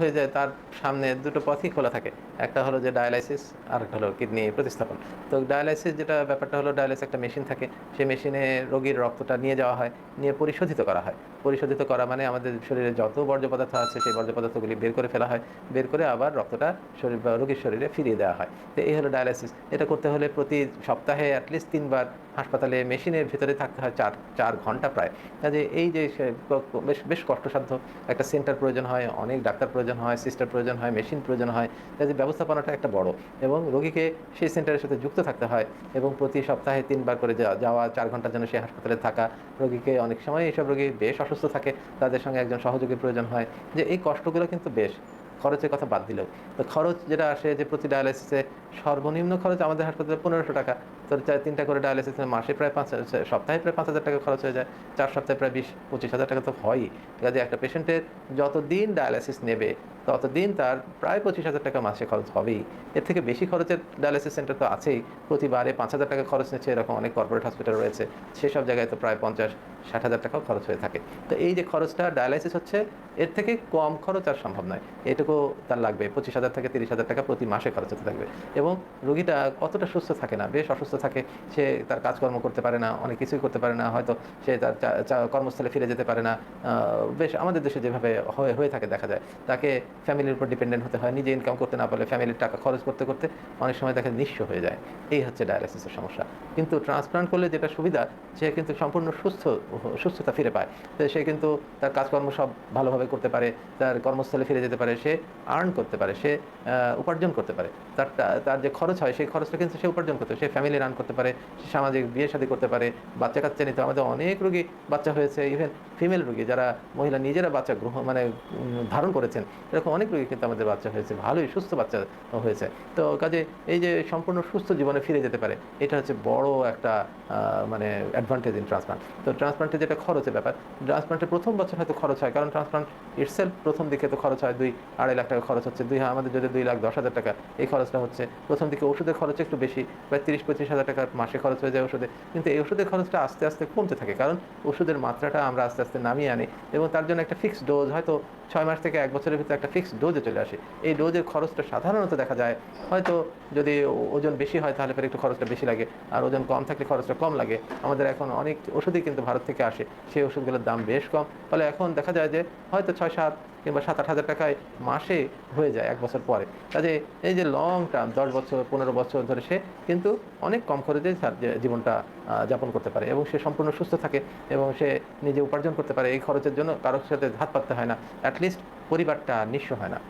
হয়ে যায়, তার সামনে দুটো পথই খোলা থাকে। একটা হলো যে ডায়ালাইসিস আর একটা হলো কিডনি প্রতিস্থাপন। তো ডায়ালাইসিস যেটা ব্যাপারটা হলো ডায়ালাইসিস একটা মেশিন থাকে। সেই মেশিনে রোগীর রক্তটা নিয়ে যাওয়া হয়, নিয়ে পরিশোধিত করা হয়। পরিশোধিত করা মানে আমাদের শরীরে যত বর্জ্য পদার্থ আছে, সেই বর্জ্য পদার্থগুলি বের করে ফেলা হয়। বের করে আবার রক্তটা শরীর বা রোগীর শরীরে ফিরিয়ে দেওয়া হয়। তো এই হলো ডায়ালাইসিস এটা করতে হলে প্রতি সপ্তাহে অ্যাটলিস্ট তিনবার হাসপাতালে মেশিনের ভিতরে থাকতে হয় চার চার ঘণ্টা প্রায়। কাজে এই যে বেশ বেশ কষ্টসাধ্য একটা সেন্টার প্রয়োজন হয়, অনেক ডাক্তার প্রয়োজন হয়, সিস্টার প্রয়োজন হয়, মেশিন প্রয়োজন হয়, কাজে ব্যবস্থাপনাটা একটা বড় এবং রোগীকে সেই সেন্টারের সাথে যুক্ত থাকতে হয় এবং প্রতি সপ্তাহে তিনবার করে যাওয়া- চার ঘণ্টার জন্য সেই হাসপাতালে থাকা রোগীকে অনেক সময় এইসব রোগী বেশ অসুস্থ থাকে, তাদের সঙ্গে একজন সহযোগীর প্রয়োজন হয়। যে এই কষ্টগুলো কিন্তু বেশ। খরচের কথা বাদ দিলেও। তো খরচ যেটা আসে যে প্রতি ডায়ালাইসিসে সর্বনিম্ন খরচ আমাদের হাসপাতালে পনেরোশো টাকা। তো চার তিনটা করে ডায়ালাইসিস মাসে প্রায় পাঁচ হাজার সপ্তাহে প্রায় পাঁচ হাজার টাকা খরচ হয়ে যায়। চার সপ্তাহে প্রায় বিশ, পঁচিশ হাজার টাকা তো হয়ই। কাজে একটা পেশেন্টের যতদিন ডায়ালাইসিস নেবে, ততদিন তার প্রায় পঁচিশ হাজার টাকা মাসে খরচ হবেই। এর থেকে বেশি খরচের ডায়ালিসিস সেন্টার তো আছেই। প্রতিবারে পাঁচ হাজার টাকা খরচ নিচ্ছে এরকম অনেক কর্পোরেট হসপিটাল রয়েছে। সেসব জায়গায় তো প্রায় পঞ্চাশ, ষাট হাজার টাকাও খরচ হয়ে থাকে। তো এই যে খরচটা ডায়ালাইসিস হচ্ছে, এর থেকে কম খরচ আর সম্ভব নয়। এটুকু তার লাগবে, পঁচিশ হাজার থেকে তিরিশ হাজার টাকা প্রতি মাসে খরচ হতে থাকবে। এবং রোগীটা কতটা সুস্থ থাকে না, বেশ অসুস্থ থাকে, সে তার কাজকর্ম করতে পারে না, অনেক কিছুই করতে পারে না, হয়তো সে তার কর্মস্থলে ফিরে যেতে পারে না বেশ আমাদের দেশে যেভাবে হয়ে হয়ে থাকে দেখা যায়। তাকে ফ্যামিলির উপর ডিপেন্ডেন্ট হতে হয়, নিজে ইনকাম করতে না পারলে ফ্যামিলির টাকা খরচ করতে করতে অনেক সময় দেখে নিঃস্ব হয়ে যায়। এই হচ্ছে ডায়ালিসিসের সমস্যা। কিন্তু ট্রান্সপ্লান্ট করলে যেটা সুবিধা, সে কিন্তু সম্পূর্ণ সুস্থ, সুস্থতা ফিরে পায়। সে কিন্তু তার কাজকর্ম সব ভালোভাবে করতে পারে, তার কর্মস্থলে ফিরে যেতে পারে, সে আর্ন করতে পারে, সে উপার্জন করতে পারে। তার তার যে খরচ হয়, সেই খরচটা কিন্তু সে উপার্জন করতে। সে ফ্যামিলি রান করতে পারে, সে সামাজিক বিয়ে শাদী করতে পারে, বাচ্চা কাচ্চা নিতে আমাদের অনেক রোগী বাচ্চা হয়েছে ইভেন ফিমেল রোগী, যারা মহিলা নিজেরা বাচ্চা গ্রহণ মানে ধারণ করেছেন, এরকম অনেক রোগী কিন্তু আমাদের বাচ্চা হয়েছে, ভালোই সুস্থ বাচ্চা হয়েছে। তো কাজে এই যে সম্পূর্ণ সুস্থ জীবনে ফিরে যেতে পারে, এটা হচ্ছে বড় একটা মানে অ্যাডভান্টেজ ইন ট্রান্সপ্লান্ট তো ট্রান্সপ্লান্টে যেটা খরচের ব্যাপার ট্রান্সপ্লান্টের প্রথম বছর হয়তো খরচ হয়, কারণ ট্রান্সপ্লান্ট ইটসেলফ প্রথম দিকে তো খরচ হয় দুই আড়াই লাখ টাকা খরচ হচ্ছে, দুই আমাদের যদি দুই লাখ দশ হাজার টাকা, এই খরচটা হচ্ছে। প্রথম দিকে ওষুধের খরচ একটু বেশি, প্রায় তিরিশ পঁচিশ হাজার টাকার মাসে খরচ হয়ে যায় ওষুধে। কিন্তু এই ওষুধের খরচটা আস্তে আস্তে কমতে থাকে, কারণ ওষুধের মাত্রাটা আমরা আস্তে আস্তে নামিয়ে আনি এবং তার জন্য একটা ফিক্সড ডোজ হয়তো ছয় মাস থেকে এক বছরের ভিতরে একটা ফিক্সড ডোজে চলে আসে। এই ডোজের খরচটা সাধারণত দেখা যায়, হয়তো যদি ওজন বেশি হয় তাহলে পরে একটু খরচটা বেশি লাগে, আর ওজন কম থাকলে খরচটা কম লাগে। আমাদের এখন অনেক ওষুধই কিন্তু ভারত থেকে আসে, সেই ওষুধগুলোর দাম বেশ কম। ফলে এখন দেখা যায় যে হয়তো ছয় সাত কিংবা সাত, আট হাজার টাকায় মাসে হয়ে যায় এক বছর পরে। কাজে এই যে লং টার্ম দশ বছর, পনেরো বছর ধরে সে কিন্তু অনেক কম খরচে তার জীবনটা যাপন করতে পারে এবং সে সম্পূর্ণ সুস্থ থাকে এবং সে নিজে উপার্জন করতে পারে। এই খরচের জন্য কারোর সাথে হাত পাততে হয় না। অ্যাটলিস্ট পরিবারটা নিঃস্ব হয় না।